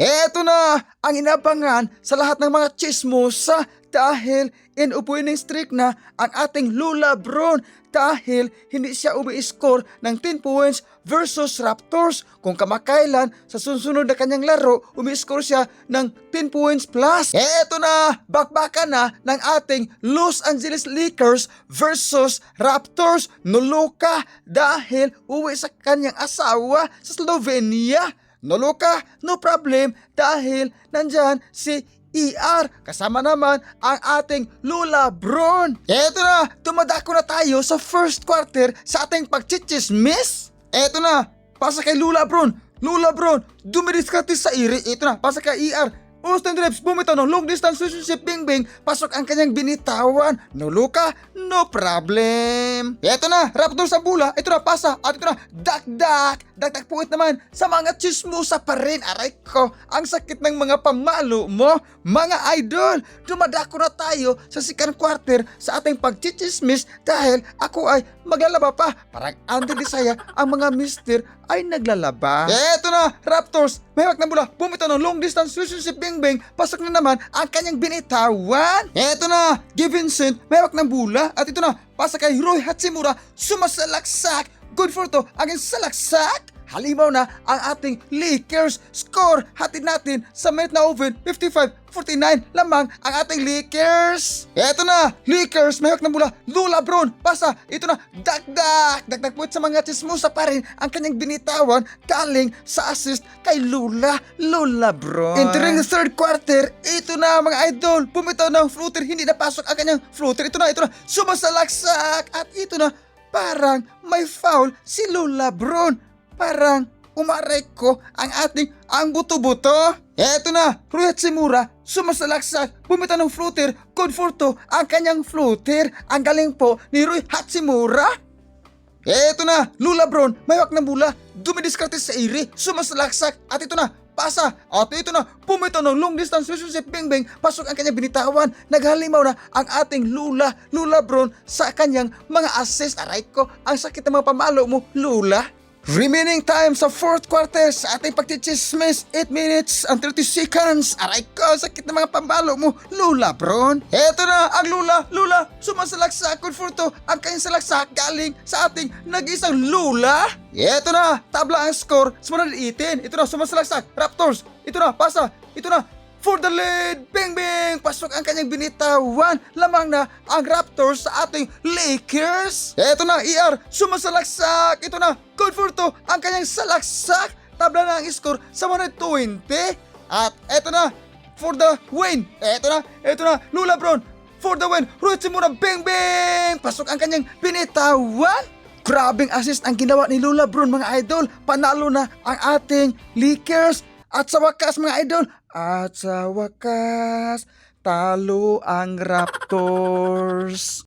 Eto na ang inabangan sa lahat ng mga chismosa dahil inupuin ng streak na ang ating Lula Bron dahil hindi siya umi-score ng 10 points versus Raptors kung kamakailan sa susunod na kanyang laro umi-score siya ng 10 points plus. Eto na, bakbakan na ng ating Los Angeles Lakers versus Raptors nuluka dahil uwi sa kanyang asawa sa Slovenia. Nuluka, no problem dahil nandyan si ER kasama naman ang ating Lula Bron. Eto na, tumadako na tayo sa first quarter sa ating pagchichismis. Eto na, pasa kay Lula Bron. Lula Bron, dumidiskarte sa iri. Ito na, pasa kay ER. Austin Reps bumitaw ng long distance relationship Bing Bing pasok ang kanyang binitawan. No Luka, no problem. Eto na, Raptor sa bula. Ito na, pasa. At ito na, dak-dak. Dak-dak puwit naman sa mga chismosa pa rin. Aray ko, ang sakit ng mga pamalo mo. Mga idol, dumadako na tayo sa second quarter sa ating pagchichismis dahil ako ay maglalaba pa. Parang Andy Disaya, ang mga mister ay naglalaba. Eto na, Raptors, may hawak na bola. Bumitaw ng long distance relationship Bing Bing. Pasok na naman ang kanyang binitawan. Eto na, G. Vincent, may hawak ng bola. At ito na, pasa kay Roy Hachimura, sumasalaksak. Good for to, ang salaksak. Halimaw na ang ating Lakers score. Hatid natin sa minute na oven 55-49 lamang ang ating Lakers. Eto na, Lakers, may na mula. Lula Bron, pasa, ito na, dakdak. Dakdak po sa mga chismosa pa rin ang kanyang binitawan galing sa assist kay Lula, Lula Bron. Entering the third quarter, ito na mga idol. Pumitaw ng floater, hindi napasok ang kanyang floater. Ito na, ito na, sumasalaksak. At ito na, parang may foul si Lula Bron parang umaray ko ang ating ang buto-buto. Eto na, Rui Hachimura, sumasalaksak, bumita ng floater, good for to, ang kanyang floater. Ang galing po ni Rui Hachimura. Eto na, Lula Bron, may hawak ng bula, dumidiskarte sa iri, sumasalaksak, at ito na, pasa, at ito na, pumito ng long distance relationship Bing Bing, pasok ang kanyang binitawan, naghalimaw na ang ating Lula, Lula Bron sa kanyang mga assist. Aray ko, ang sakit ng mga pamalo mo, Lula. Remaining time sa fourth quarter sa ating pagchichismis, 8 minutes and 30 seconds. Aray ko, sakit ng mga pambalo mo, Lula, bron. Eto na, ang Lula, Lula, sumasalaksak for to, ang kanyang salaksak galing sa ating nag-isang Lula. Eto na, tabla ang score, sa 118. Ito na, sumasalaksak, Raptors. Ito na, pasa, ito na, for the lead! Bing bing! Pasok ang kanyang binitawan. Lamang na ang Raptors sa ating Lakers. Eto na, ER, sumasalaksak. Ito na, good for to, ang kanyang salaksak. Tabla na ang score sa 120. At eto na, for the win. Eto na, eto na, Lula Bron, for the win. Ruchimura, bing bing! Pasok ang kanyang binitawan. Grabing assist ang ginawa ni Lula Bron mga idol. Panalo na ang ating Lakers. At sa wakas mga idol, at sa wakas, talo ang Raptors.